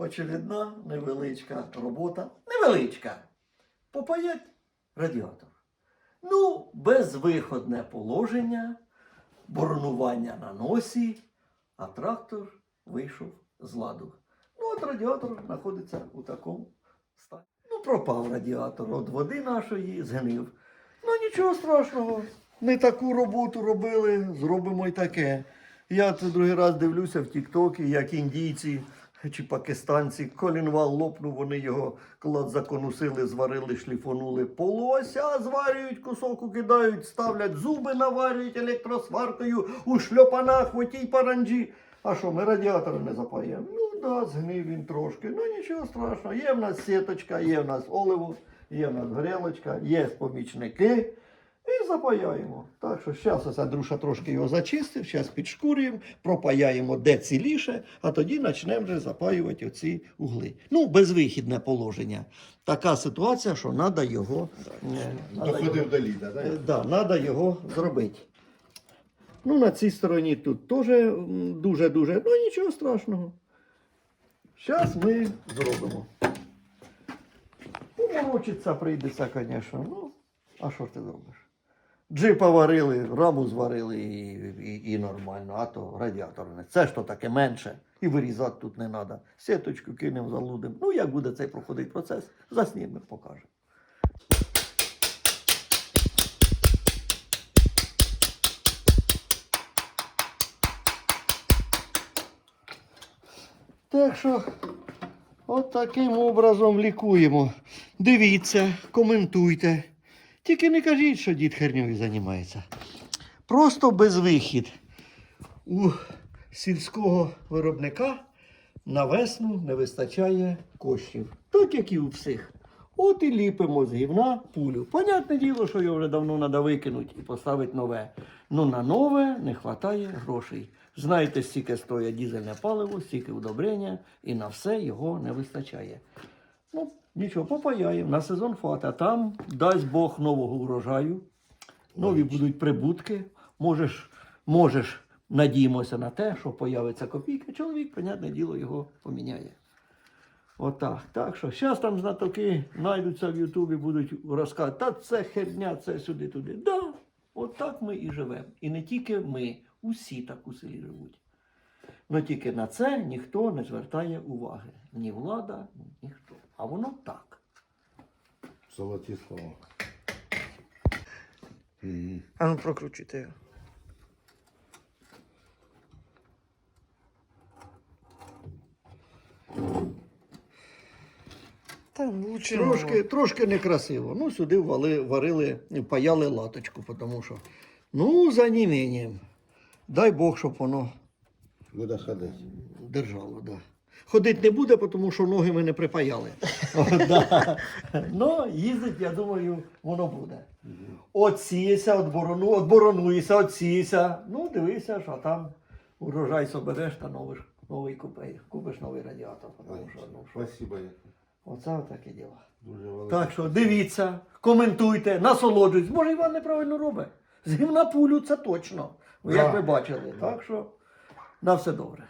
очередна невеличка робота. Невеличка. Попаять радіатор. Ну, безвиходне положення, боронування на носі, а трактор вийшов з ладу. Ну, от радіатор знаходиться у такому стані. Ну, пропав радіатор від води нашої, згнив. Ну, нічого страшного. Не таку роботу робили, зробимо й таке. Я це другий раз дивлюся в Тіктокі, як індійці чи пакистанці, колінвал лопнув, вони його клад законусили, зварили, шліфонули полося, зварюють кусок, кидають, ставлять зуби, наварюють електросваркою у шльопанах, в отій паранджі. А що, ми радіатори не запаємо? Ну да, згнив він трошки. Ну нічого страшного. Є в нас сіточка, є в нас оливо, є в нас горілочка, є помічники. Запаяємо. Так що зараз Андрюша трошки його зачистив, зараз підшкурюємо, пропаяємо де ціліше, а тоді почнемо вже запаювати оці угли. Ну, безвихідне положення. Така ситуація, що треба його, е, Доходив до літа, так? да, надо його зробити. Ну, на цій стороні тут теж дуже-дуже, ну нічого страшного. Зараз ми зробимо. Поморочиться прийдеться, звісно. Ну, а що ж ти зробиш? Джипа варили, раму зварили і, і, і нормально, а то радіатор не. Це ж то таке менше. І вирізати тут не треба. Сіточку кинемо, залудимо. Ну, як буде цей проходити процес, заснімемо, покажемо. Так що, от таким образом лікуємо. Дивіться, коментуйте. Тільки не кажіть, що дід херньою займається. Просто безвихід. У сільського виробника на весну не вистачає коштів. Так як і у всіх. От і ліпимо з гівна пулю. Понятне діло, що його вже давно треба викинути і поставити нове. Ну на нове не вистачає грошей. Знаєте, стільки стоїть дізельне паливо, стільки удобрення, і на все його не вистачає. Ну, нічого, попаяємо, на сезон хватить. А там дасть Бог нового урожаю, нові будуть прибутки. Можеш, можеш, надіємося на те, що появиться копійка, чоловік, понятне діло, його поміняє. Отак. Так що зараз там знатоки знайдуться в Ютубі, будуть розказувати, та це херня, це сюди-туди. Да, отак ми і живемо. І не тільки ми, усі так у селі живуть. Ну тільки на це ніхто не звертає уваги. Ні влада, ніхто. А воно так. Золоті слова. А ну прокручуйте його. Там лучше. Трошки, трошки некрасиво. Ну, сюди вали, варили, паяли латочку, тому що. Ну, за неимением. Дай Бог, щоб воно Буде ходити. держало, да. Ходити не буде, тому що ноги ми не припаяли. Ну, їздить, я думаю, воно буде. Отсієся, отборону, отборонуєся, отсієся. Ну, дивися, що там урожай собереш та новий, новий купиш, купиш новий радіатор. Ну, Спасибо. оце таке діло. Дуже. Так що дивіться, коментуйте, насолоджуйтесь. Може, Іван неправильно робить. З гімна пулю це точно. Як ви бачили. Так що на все добре.